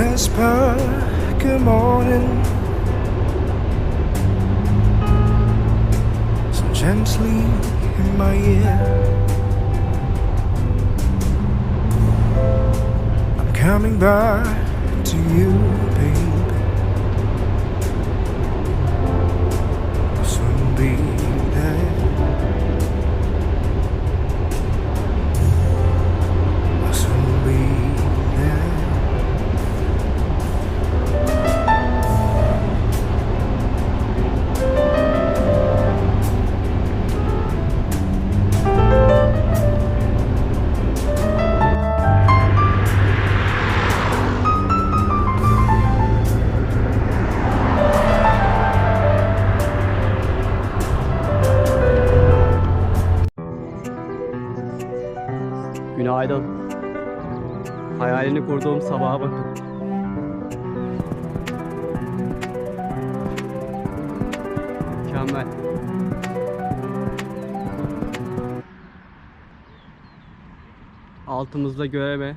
whisper good morning so gently in my ear. I'm coming back to you, babe. Hayalini kurduğum sabaha bakın. Mükemmel. Altımızda göreme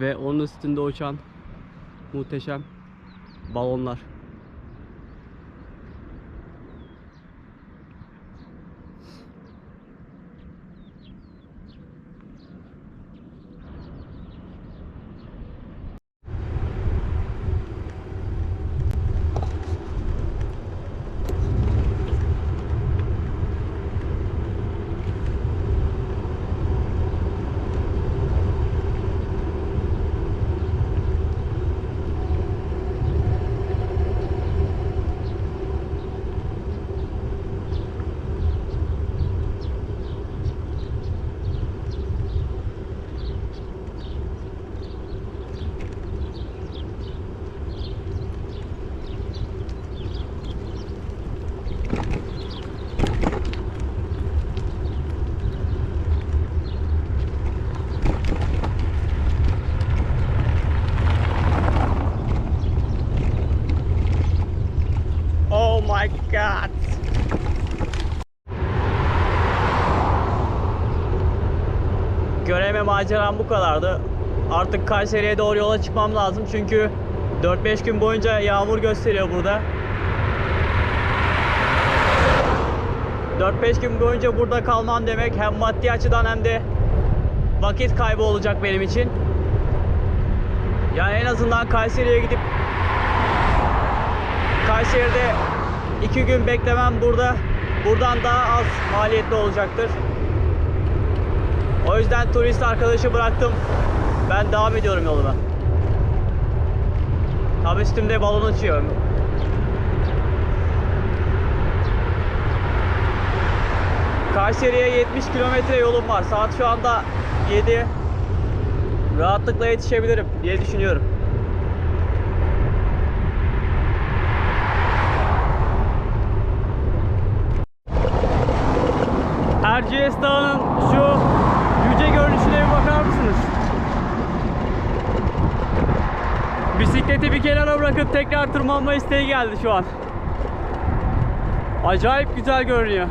ve onun üstünde uçan muhteşem balonlar. Maceram bu kadardı. Artık Kayseri'ye doğru yola çıkmam lazım çünkü 4-5 gün boyunca yağmur gösteriyor burada. 4-5 gün boyunca burada kalmam demek hem maddi açıdan hem de vakit kaybı olacak benim için. Yani en azından Kayseri'ye gidip Kayseri'de iki gün beklemem burada buradan daha az maliyetli olacaktır. O yüzden turist arkadaşı bıraktım. Ben devam ediyorum yoluma. Tam üstümde balon uçuyor. Kayseri'ye 70 kilometre yolum var. Saat şu anda 7. Rahatlıkla yetişebilirim diye düşünüyorum. Erciyes Dağı'nın şu Bisikleti bir kenara bırakıp tekrar tırmanma isteği geldi şu an. Acayip güzel görünüyor.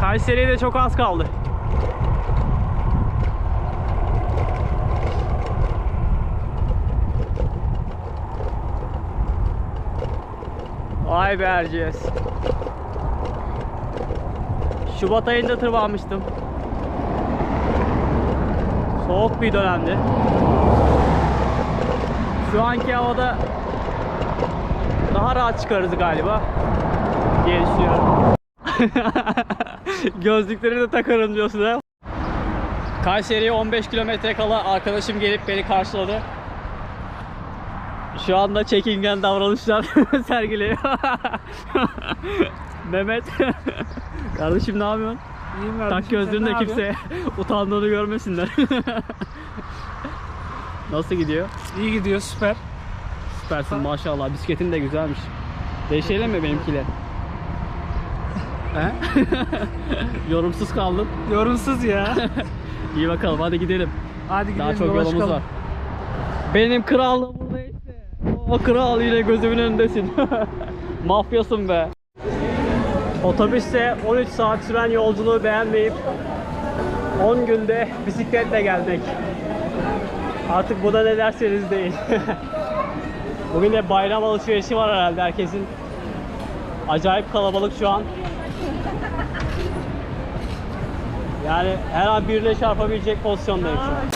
Kayseri'ye de çok az kaldı. Vay be Erciyes. Şubat ayında tırmanmıştım. Soğuk bir dönemdi. Şu anki havada daha rahat çıkarız galiba diye düşünüyorum. Gözlükleri de takarım diyorsun ha. Kayseri'ye 15 kilometre kala arkadaşım gelip beni karşıladı. Şu anda çekingen davranışlar sergiliyor. Mehmet. Kardeşim ne yapıyorsun? İyiyim Tak kardeşim, gözlüğünü de ne kimse utandığını görmesinler. Nasıl gidiyor? İyi gidiyor süper. Süpersin maşallah. Bisikletin de güzelmiş. Değişelim mi benimkiyle? He? Yorumsuz kaldın. Yorumsuz ya. İyi bakalım hadi gidelim. Hadi gidelim Daha çok yolumuz çıkalım. var. Benim krallığım burada işte. O kral yine gözümün önündesin. Mafyasın be. Otobüste 13 saat süren yolculuğu beğenmeyip 10 günde bisikletle gelmek. Artık buna ne derseniz değil. Bugün de bayram alışverişi var herhalde herkesin. Acayip kalabalık şu an. Yani her an birine çarpabilecek pozisyondayım şu an.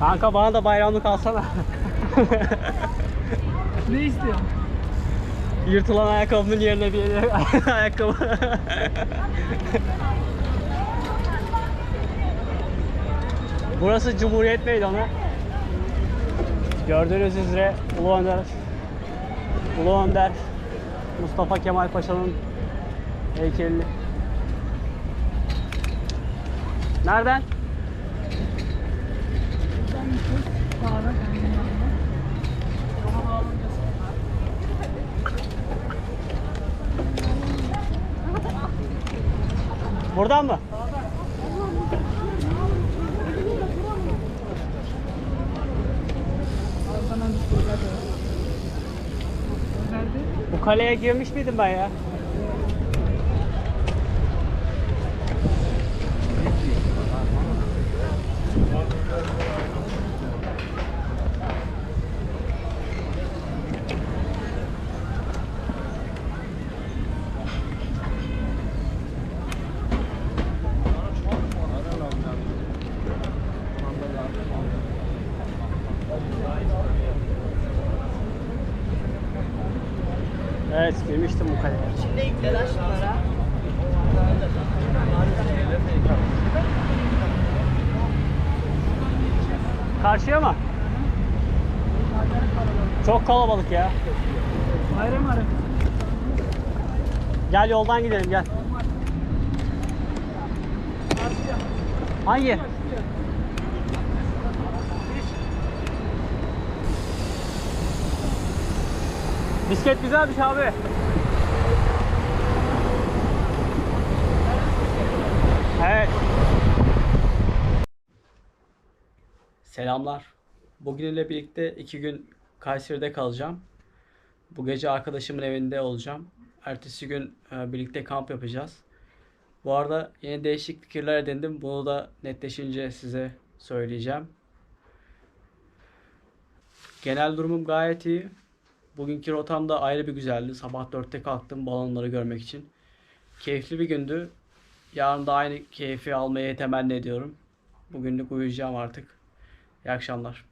Kanka bana da bayramlık alsana. Ne istiyorsun? Yırtılan ayakkabımın yerine bir ayakkabı. Burası Cumhuriyet Meydanı. Gördüğünüz üzere Ulu Önder, Ulu Önder Mustafa Kemal Paşa'nın heykelini. Nereden? Buradan mı? Bu kaleye girmiş miydim ben ya? Evet girmiştim bu kaleye. Şimdi yükleler şunlara. Karşıya mı? Çok kalabalık ya. Bayram arı. Gel yoldan gidelim gel. Hangi? Bisiklet güzelmiş abi. Evet. Selamlar. Bugünle birlikte iki gün Kayseri'de kalacağım. Bu gece arkadaşımın evinde olacağım. Ertesi gün e, birlikte kamp yapacağız. Bu arada yeni değişik fikirler edindim. Bunu da netleşince size söyleyeceğim. Genel durumum gayet iyi. Bugünkü rotam da ayrı bir güzeldi. Sabah 4'te kalktım balonları görmek için. Keyifli bir gündü. Yarın da aynı keyfi almayı temenni ediyorum. Bugünlük uyuyacağım artık. İyi akşamlar.